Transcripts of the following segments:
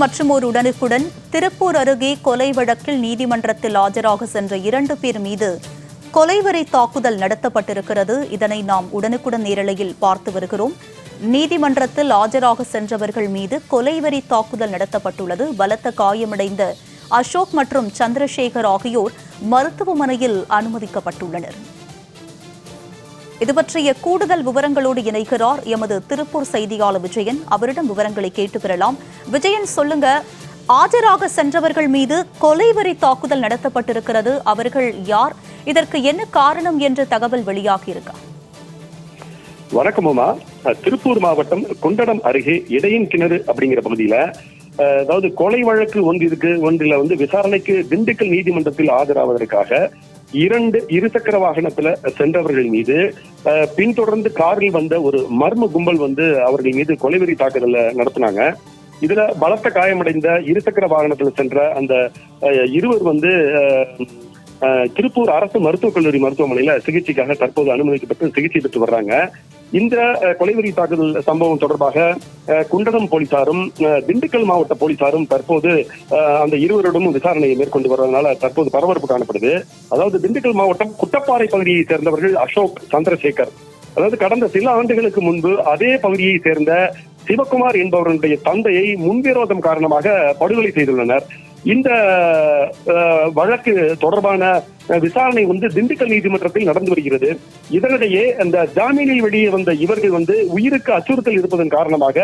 மற்றும் ஒரு உடனுக்குடன் திருப்பூர் அருகே கொலை வழக்கில் நீதிமன்றத்தில் ஆஜராக சென்ற இரண்டு பேர் மீது கொலைவரை தாக்குதல் நடத்தப்பட்டிருக்கிறது. இதனை நாம் உடனுக்குடன் நேரலையில் பார்த்து வருகிறோம். நீதிமன்றத்தில் ஆஜராக சென்றவர்கள் மீது கொலைவரி தாக்குதல் நடத்தப்பட்டுள்ளது. பலத்த காயமடைந்த அசோக் மற்றும் சந்திரசேகர் ஆகியோர் மருத்துவமனையில் அனுமதிக்கப்பட்டுள்ளனர். இது பற்றிய கூடுதல் விவரங்களோடு இணைக்கிறார் எமது திருப்பூர் செய்தியாளர் விஜயன். அவரிடம் விவரங்களை கேட்டு பெறலாம். விஜயன் சொல்லுங்க. ஆஜராக சென்றவர்கள் மீது கொலைவரி தாக்குதல் நடத்தப்பட்டிருக்கிறது. அவர்கள் யார்? இதற்கு என்ன காரணம் என்ற தகவல் வெளியாகியிருக்கா? வணக்கமுமா திருப்பூர் மாவட்டம் குண்டடம் அருகே இடையின் கிணறு அப்படிங்கிற பகுதியில அதாவது கொலை வழக்கு ஒன்று இருக்கு. ஒன்றில் வந்து விசாரணைக்கு திண்டுக்கல் நீதிமன்றத்தில் ஆஜராவதற்காக இரண்டு இருசக்கர வாகனத்துல சென்றவர்கள் மீது பின்தொடர்ந்து காரில் வந்த ஒரு மர்ம கும்பல் வந்து அவர்கள் மீது கொலைவெறி தாக்குதல நடத்தினாங்க. இதுல பலத்த காயமடைந்த இருசக்கர வாகனத்துல சென்ற அந்த அஹ், இருவர் வந்து திருப்பூர் அரசு மருத்துவக் கல்லூரி மருத்துவமனையில சிகிச்சைக்காக தற்போது அனுமதிக்கப்பட்டு சிகிச்சை பெற்று வர்றாங்க. இந்த கொலைவெறி தாக்குதல் சம்பவம் தொடர்பாக அஹ், குண்டடம் போலீசாரும் அஹ், திண்டுக்கல் மாவட்ட போலீசாரும் தற்போது அந்த இருவரிடமும் விசாரணையை மேற்கொண்டு வருவதனால தற்போது பரபரப்பு காணப்படுது. அதாவது திண்டுக்கல் மாவட்டம் குட்டப்பாறை பகுதியை சேர்ந்தவர்கள் அசோக் சந்திரசேகர். அதாவது கடந்த சில ஆண்டுகளுக்கு முன்பு அதே பகுதியை சேர்ந்த சிவகுமார் என்பவருடைய தந்தையை முன்விரோதம் காரணமாக படுகொலை செய்துள்ளனர். இந்த வழக்கு தொடர்பான விசாரணை வந்து திண்டுக்கல் நீதிமன்றத்தில் நடந்து வருகிறது. இதனிடையே அந்த ஜாமீனில் வெளியே வந்த இவர்கள் வந்து உயிருக்கு அச்சுறுத்தல் இருப்பதன் காரணமாக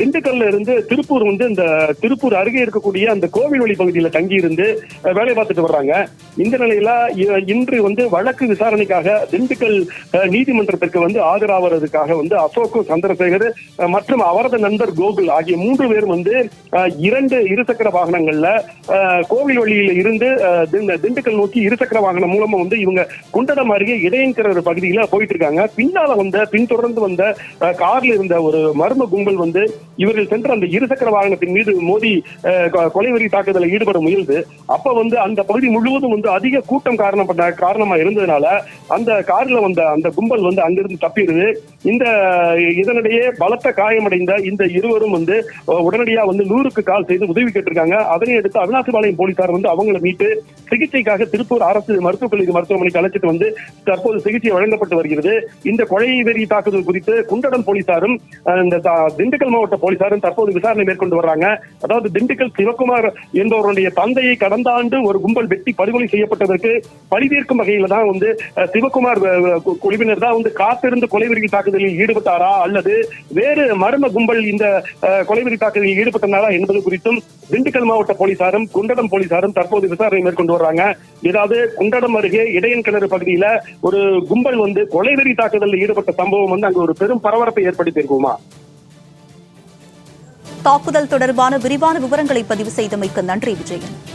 திண்டுக்கல்ல இருந்து திருப்பூர் வந்து இந்த திருப்பூர் அருகே இருக்கக்கூடிய அந்த கோவில் வழி பகுதியில் தங்கியிருந்து வேலை பார்த்துட்டு வர்றாங்க. இந்த நிலையில இன்று வந்து வழக்கு விசாரணைக்காக திண்டுக்கல் நீதிமன்றத்திற்கு வந்து ஆஜராவதற்காக வந்து அசோக்கும் சந்திரசேகர் மற்றும் அவரது நண்பர் கோகுல் ஆகிய மூன்று பேர் வந்து இரண்டு இருசக்கர வாகனங்கள்ல கோவில் வழியில இருந்து திண்டுக்கல் நோக்கி இருசக்கர வாகனம் மூலமா வந்து இவங்க குண்டடம் அருகே இடையங்கிற பகுதியில போயிட்டு இருக்காங்க பின்னால வந்த பின்தொடர்ந்து வந்த கார்ல இருந்த ஒரு மர்ம கும்பல் வந்து இவர்கள் சென்ற அந்த இருசக்கர வாகனத்தின் மீது மோதி அஹ், கொலைவெறி தாக்குதலில் ஈடுபட முயல்து. அப்ப வந்து அந்த பகுதி முழுவதும் வந்து அதிக கூட்டம் காரணம் காரணமா இருந்ததுனால அந்த கார்ல வந்த அந்த கும்பல் வந்து அங்கிருந்து தப்பிடுது. இந்த இதனிடையே பலத்த காயமடைந்த இந்த இருவரும் வந்து உடனடியா வந்து நூறுக்கு கால் செய்து உதவி கேட்டிருக்காங்க. அதனை அடுத்து அவினாசிபாளையம் போலீசார் வந்து அவங்களை மீட்டு சிகிச்சைக்காக திருப்பூர் ஆரம்ப அரசு மருத்துவக் கல்லூரி மருத்துவமனைக்கு அழைச்சிட்டு வந்து தற்போது சிகிச்சை வழங்கப்பட்டு வருகிறது. இந்த கொலை வெறி தாக்குதல் குறித்து குண்டடம் போலீசாரும் இந்த திண்டுக்கல் மாவட்ட போலீசாரும் தற்போது விசாரணை மேற்கொண்டு வர்றாங்க. அதாவது திண்டுக்கல் சிவகுமார் என்பவருடைய தந்தையை கடந்த ஆண்டு ஒரு கும்பல் வெட்டி படுகொலை செய்யப்பட்டதற்கு பழிதீர்க்கும் வகையில தான் வந்து சிவகுமார் குழுவினர் தான் வந்து காத்திருந்து கொலைவெறி தாக்குதலில் ஈடுபட்டாரா அல்லது வேறு மர்ம கும்பல் இந்த கொலைவெறி தாக்குதலில் ஈடுபட்டனாரா என்பது குறித்தும் திண்டுக்கல் மாவட்ட போலீசாரும் குண்டடம் போலீசாரும் தற்போது விசாரணை மேற்கொண்டு வர்றாங்க. ஏதாவது குண்டடம் அருகே இடையன் கிணறு பகுதியில ஒரு கும்பல் வந்து கொலைவெறி தாக்குதலில் ஈடுபட்ட சம்பவம் வந்து அங்கு ஒரு பெரும் பரபரப்பை ஏற்படுத்தி இருக்குமா? தாக்குதல் தொடர்பான விரிவான விவரங்களை பதிவு செய்தமைக்கு நன்றி விஜயன்.